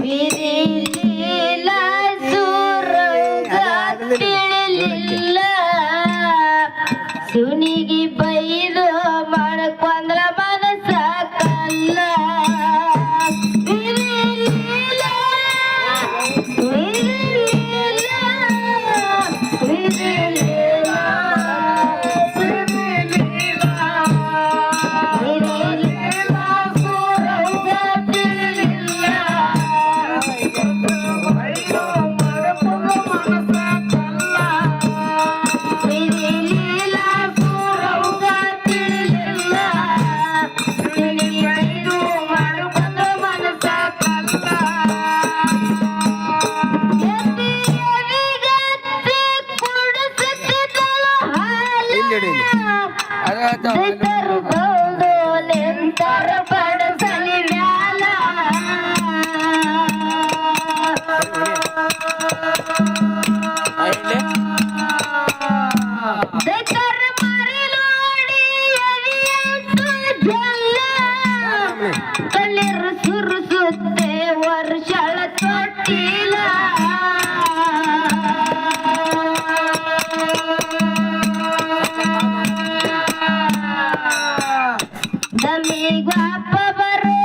ಬಿರಿಲಿಲ್ಲ ladies ದಮಿಗ್ವಾಪ ಬರೋ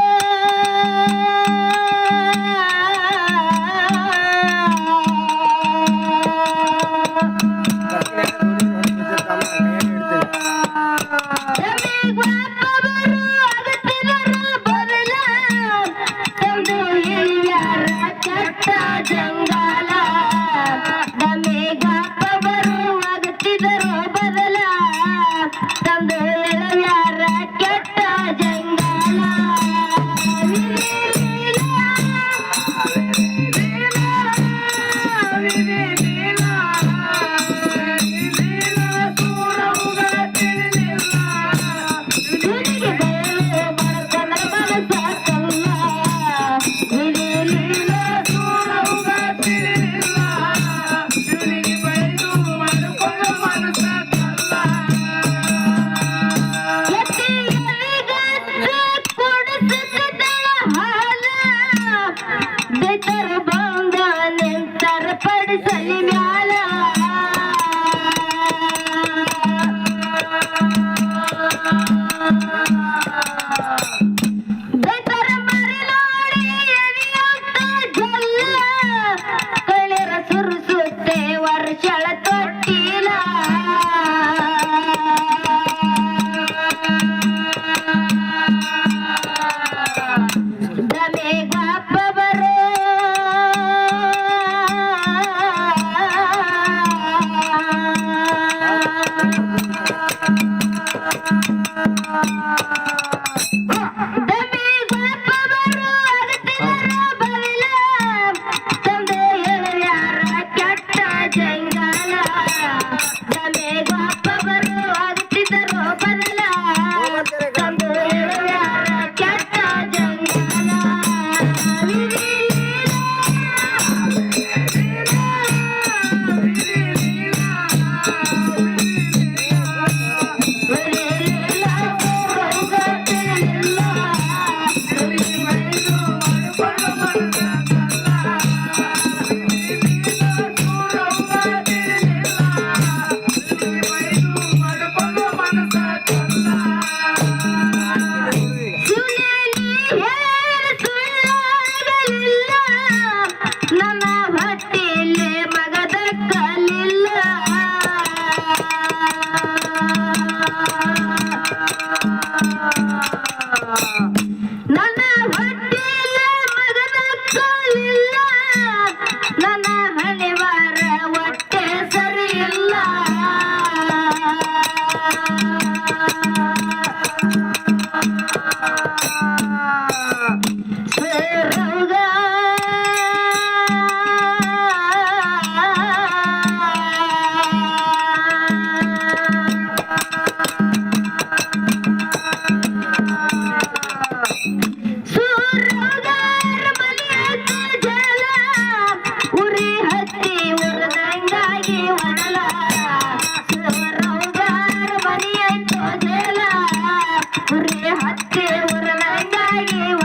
ke varalangaye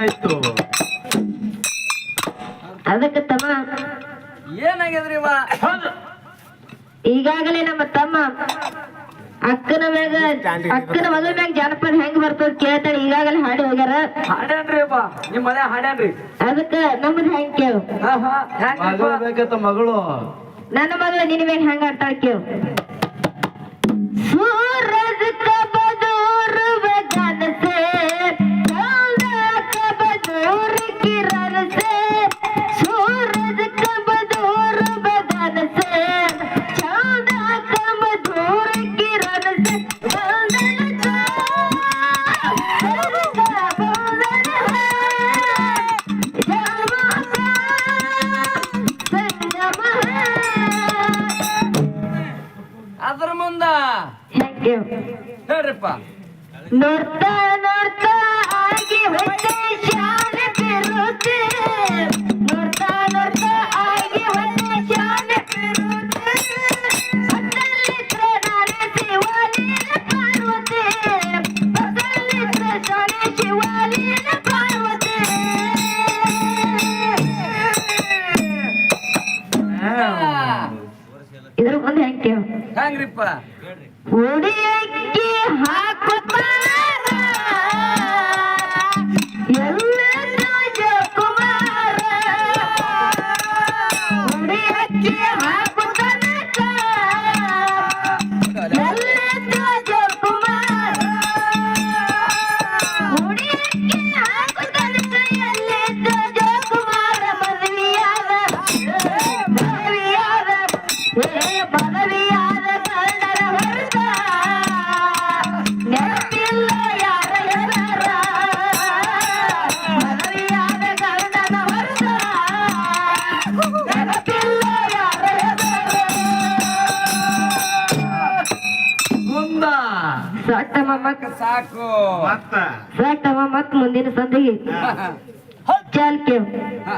ಏನಾಯ್ತು? ಅದಕ್ಕೆ ತಮ್ಮ. ಏನಾಗ್ಯದ್ರಿ ಈಗಾಗಲೇ ನಮ್ಮ ತಮ್ಮ ಅಕ್ಕನ ಮ್ಯಾಗ ಅಕ್ಕನ ಮಗಳ ಮ್ಯಾಗ ಜಾನಪದ ಹೆಂಗ್ ಬರ್ತದ ಕೇಳ್ತಾರೆ ಈಗಾಗಲೇ ಹಾಡಿ ಹೋಗ್ಯಾರ. ಹಾಡ್ಯಾನ್ರಿ ಅಪ್ಪ ನಿಮ್ ಮನೆ ಹಾಡ್ಯಾನ್ರಿ. ಅದಕ್ಕ ನಮ್ಮದ್ ಹೆಂಗ್ ಕೇಳು. ಮಗಳು ಮಗಳು. ನನ್ನ ಮಗಳ ನಿನ್ ಮ್ಯಾಗ ಹೆಂಗ ಆಡ್ತಾಳ ಕೇಳು. ಅದ್ರ ಮುಂದ. ಹೇಳ್ರಿಪ್ಪ. ನೋಡ್ತಾ ನೋಡ್ತಾ ಆಗಿ ಹೊಟ್ಟೆ ಶಾಲೆ ಹೆಂಗ್ರಿಪ್ಪ ಸಾಟಮ್ಮ ಮಕ್ ಸಾಕು. ಮತ್ತ? ಸಾಟಮ್ಮ ಮತ್ ಮುಂದಿನ ಸಂದಿಗೆ. ಚಾಲ್ ಕೇವ್ ಹಾ.